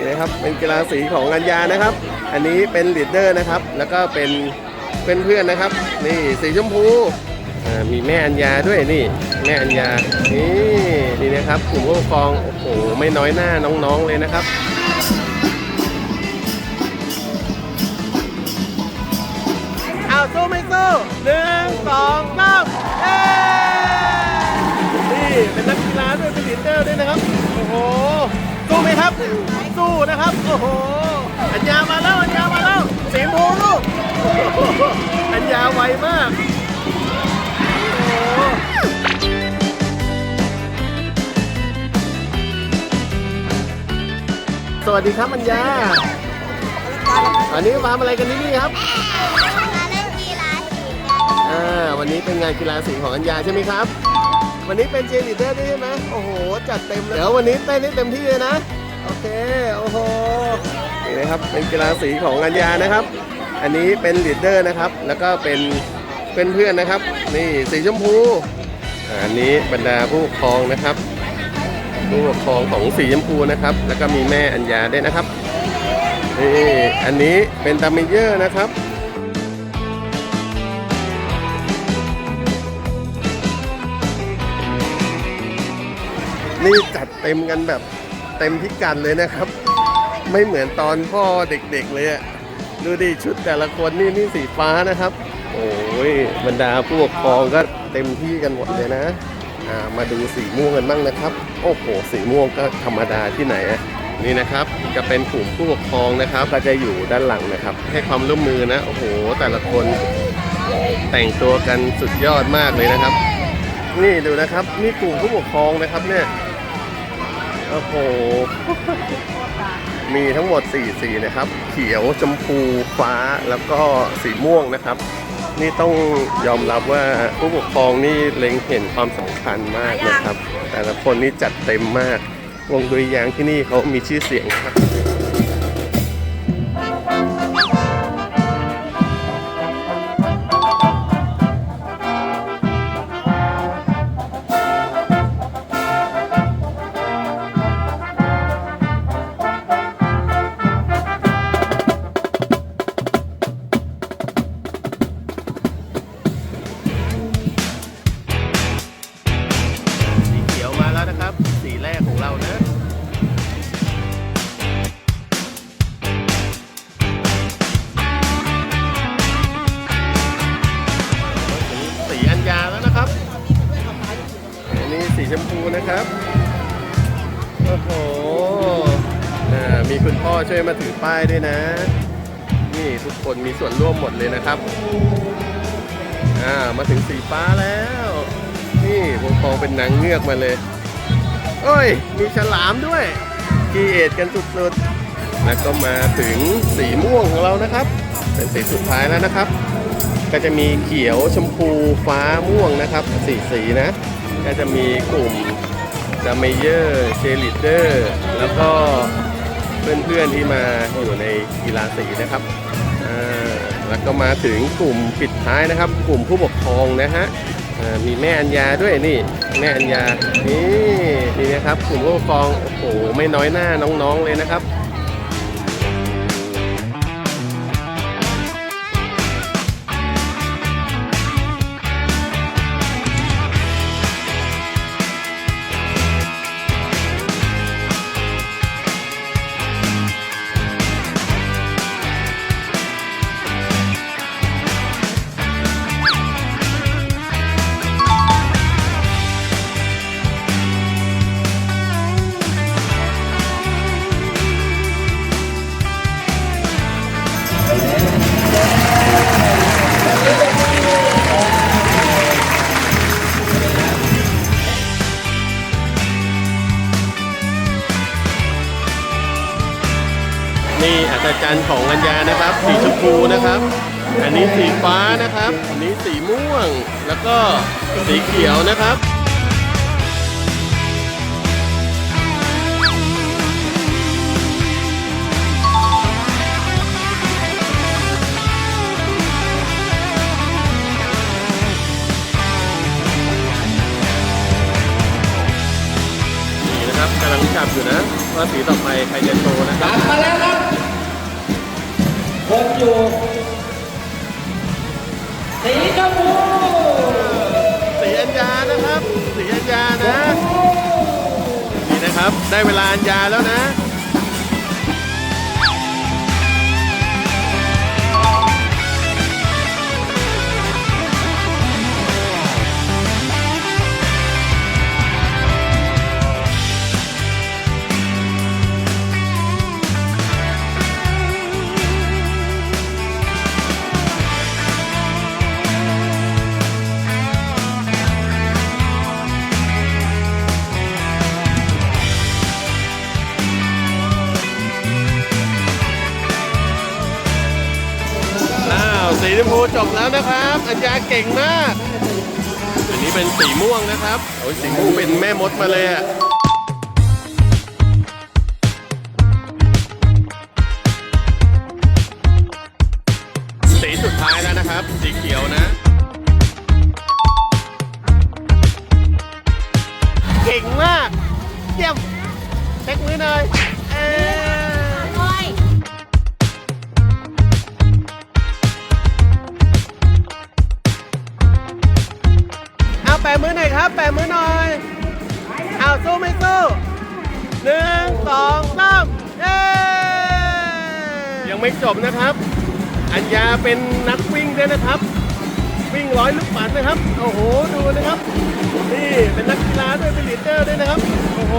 นี่นะครับเป็นกีฬาสีของอัญญานะครับ อันนี้เป็นลีดเดอร์นะครับ แล้วก็เป็นเป็นเพื่อนนะครับ นี่สีชมพูมีแม่อัญญาด้วยนี่ แม่อัญญานี่นี่นะครับกลุ่มผู้ปกครองโอ้โหไม่น้อยหน้าน้องๆเลยนะครับเอาสู้ไม่สู้หนึ่งสองสามเอ้นี่เป็นนักกีฬาด้วยเป็นลีดเดอร์ด้วยนะครับโอ้โหสู้ไหมครับ สู้นะครับโอ้โหอัญญามาแล้วอัญญามาแล้วสีชมพูลูกโอ้โหอัญญาไวมากโอ้โหสวัสดีครับอัญญาอันนี้มาทำอะไรกันที่นี่ครับมาเล่นกีฬาสีกันอ่าวันนี้เป็นงานกีฬาสีของอัญญาใช่ไหมครับวันนี้เป็นเจลีดเดอร์ด้วยใช่ไหมโอ้โห จัดเต็มเลย เดี๋ยววันนี้เต้นให้เต็มที่เลยนะ โอเค โอ้โห นี่นะครับ เป็นกีฬาสีของอัญญานะครับ อันนี้เป็นลีดเดอร์นะครับ แล้วก็เป็นเป็นเพื่อนนะครับ นี่สีชมพู อันนี้บรรดาผู้ปกครองนะครับ ผู้ปกครองของสีชมพูนะครับ แล้วก็มีแม่อัญญาด้วยนะครับ นี่อันนี้เป็นตาเมเยอร์นะครับนี่จัดเต็มกันแบบ เต็มพิกัดเลยนะครับ ไม่เหมือนตอนพ่อเด็กๆเลยอะดูดิชุดแต่ละคนนี่นี่สีฟ้านะครับ โอ้ยบรรดาผู้ปกครองก็เต็มที่กันหมดเลยนะอ่ามาดูสีม่วงกันบ้างนะครับ โอ้โหสีม่วงก็ธรรมดาที่ไหนอะนี่นะครับจะเป็นกลุ่มผู้ปกครองนะครับ ก็จะอยู่ด้านหลังนะครับ ให้ความร่วมมือนะ โอ้โห แต่ละคนแต่งตัวกันสุดยอดมากเลยนะครับ นี่ดูนะครับ นี่กลุ่มผู้ปกครองนะครับเนี่ย โอ้โห มีทั้งหมด 4 สีนะครับ เขียวชมพูฟ้าแล้วก็สีม่วงนะครับ นี่ต้องยอมรับว่าผู้ปกครองนี่เล็งเห็นความสำคัญมากนะครับ แต่ละคนนี่จัดเต็มมาก วงดุริยางที่นี่เขามีชื่อเสียงครับ โอ้โหมีคุณพ่อช่วยมาถือป้ายด้วยนะ นี่ทุกคนมีส่วนร่วมหมดเลยนะครับอ่ามาถึงสีฟ้าแล้ว นี่วงฟองเป็นนางเงือกมาเลยโอ้ย มีฉลามด้วยกีเอทกันสุดๆ แล้วก็มาถึงสีม่วงของเรานะครับ เป็นสีสุดท้ายแล้วนะครับ ก็จะมีเขียวชมพูฟ้าม่วงนะครับสีสีนะ ก็จะมีกลุ่ม ดามเยอร์เชลิเดอร์แล้วก็เพื่อนๆที่มาอยู่ในกีฬาสีนะครับแล้วก็มาถึงกลุ่มปิดท้ายนะครับ กลุ่มผู้ปกครองนะฮะมีแม่อัญญาด้วยนี่ แม่อัญญานี่นี่นะครับกลุ่มผู้ปกครองโอ้โหไม่น้อยหน้าน้องๆเลยนะครับ ศจรรย์ของอัญญานะครับ สีชมพูนะครับ อันนี้สีฟ้านะครับ อันนี้สีม่วง แล้วก็สีเขียวนะครับนี่นะครับกำลังจับอยู่นะว่าสีต่อไปใครจะโชว์นะครับมาแล้วครับ คนอยู่สีชมพูสีอัญญานะครับสีอัญญานะนี่นะครับ ได้เวลาอัญญาแล้วนะ พูจบแล้วนะครับอัญญาเก่งมาก อันนี้เป็นสีม่วงนะครับโอ้ยสีม่วงเป็นแม่มดมาเลยอะสีสุดท้ายแล้วนะครับ สีเขียวนะ เก่งมาก เยี่ยมเช็คมือหน่อยเอ้ย ไม่จบนะครับ อัญญาเป็นนักวิ่งด้วยนะครับ วิ่งร้อยลูกปัดนะครับ โอ้โห ดูนะครับ นี่เป็นนักกีฬาด้วยเป็นลีดเดอร์ด้วยนะครับ โอ้โห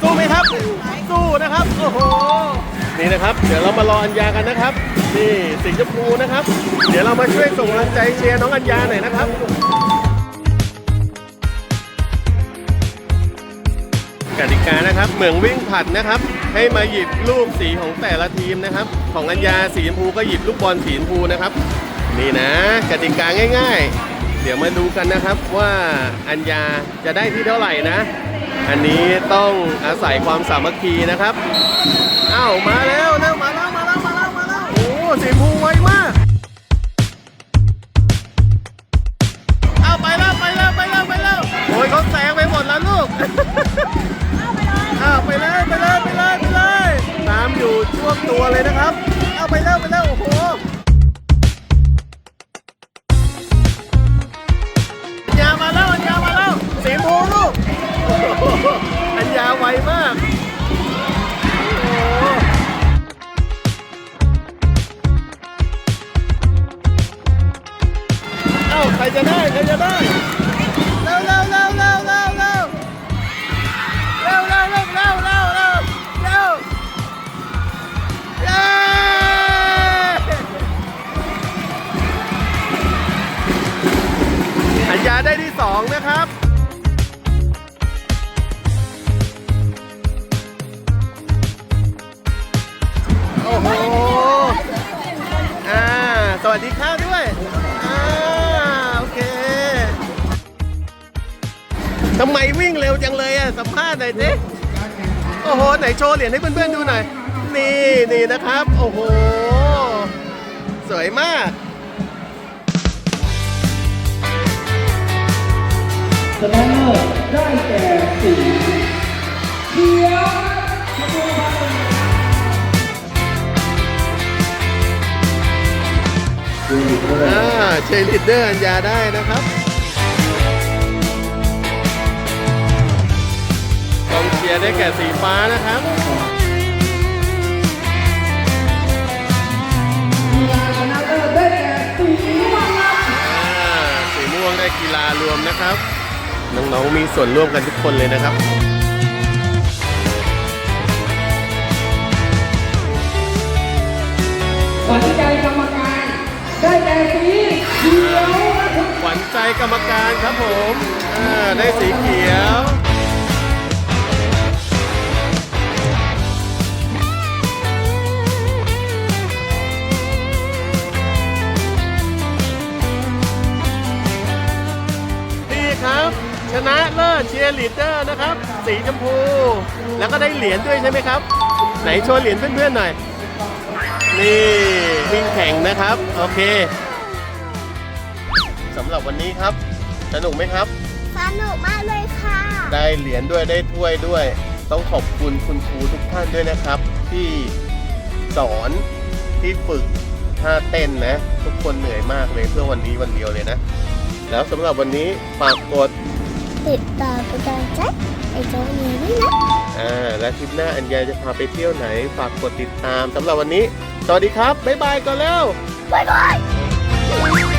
สู้ไหมครับ สู้นะครับ โอ้โห นี่นะครับ เดี๋ยวเรามารออัญญากันนะครับ นี่สีชมพูนะครับ เดี๋ยวเรามาช่วยส่งกำลังใจเชียร์น้องอัญญาหน่อยนะครับ กติกานะครับ เหมืองวิ่งผัดนะครับ ให้มาหยิบลูกสีของแต่ละทีมนะครับ ของอัญญาสีชมพูก็หยิบลูกบอลสีชมพูนะครับ นี่นะกติกาง่าย ๆ เดี๋ยวมาดูกันนะครับว่าอัญญาจะได้ที่เท่าไหร่นะ อันนี้ต้องอาศัยความสามัคคีนะครับอ้าวมาแล้วแล้วมาแล้วมาแล้วมาแล้วมาแล้วโอ้สีชมพูไว วมตัวเลยนะครับ เอาไปแล้วไปแล้วโอ้โหอัญญามาแล้วอัญญามาแล้วสีมูลูกอัญญาไวมากเอ้าใครจะได้ใครจะได้ 2 นะครับโอ้โหอ่าสวัสดีค่ะด้วยอาโอเคทำไมวิ่งเร็วจังเลยอะสัมภาษณ์หน่อยสิโอ้โห ไหนโชว์เหรียญให้เพื่อนๆดูหน่อย นี่นี่นะครับ โอ้โห สวยมาก ชนะเลิศได้แก่สีเขียวชมพูครับอ่าเชยร์ลิดเดอร์อัญญาได้นะครับกองเชียร์ได้แก่สีฟ้านะครับชนะเลิศได้แก่สีม่วงครับอ่าสีม่วงได้กีฬารวมนะครับ น้องๆมีส่วนร่วมกันทุกคนเลยนะครับขวัญใจกรรมการได้แก่สีเขียวนะครับขวัญใจกรรมการครับผมอ่าได้สีเขียว ยร์ลีดเดอร์นะครับ สีชมพู แล้วก็ได้เหรียญด้วยใช่ไหมครับ ไหนโชว์เหรียญเพื่อนๆหน่อย นี่วิ่งแข่งนะครับ โอเคสำหรับวันนี้ครับ สนุกไหมครับ สนุกมากเลยค่ะ ได้เหรียญด้วยได้ถ้วยด้วยสต้องขอบคุณคุณครูทุกท่านด้วยนะครับ ที่สอนที่ฝึกท่าเต้นนะ ทุกคนเหนื่อยมากเลยเพื่อวันนี้วันเดียวเลยนะ แล้วสำหรับวันนี้ฝากกด ติดตามกำลังใจไอ้เจ้าเนี่ยด้วยนะอ่าและทริปหน้าอัญญาจะพาไปเที่ยวไหนฝากกดติดตามสำหรับวันนี้ สวัสดีครับ บ๊ายบายก่อนแล้ว บ๊ายบาย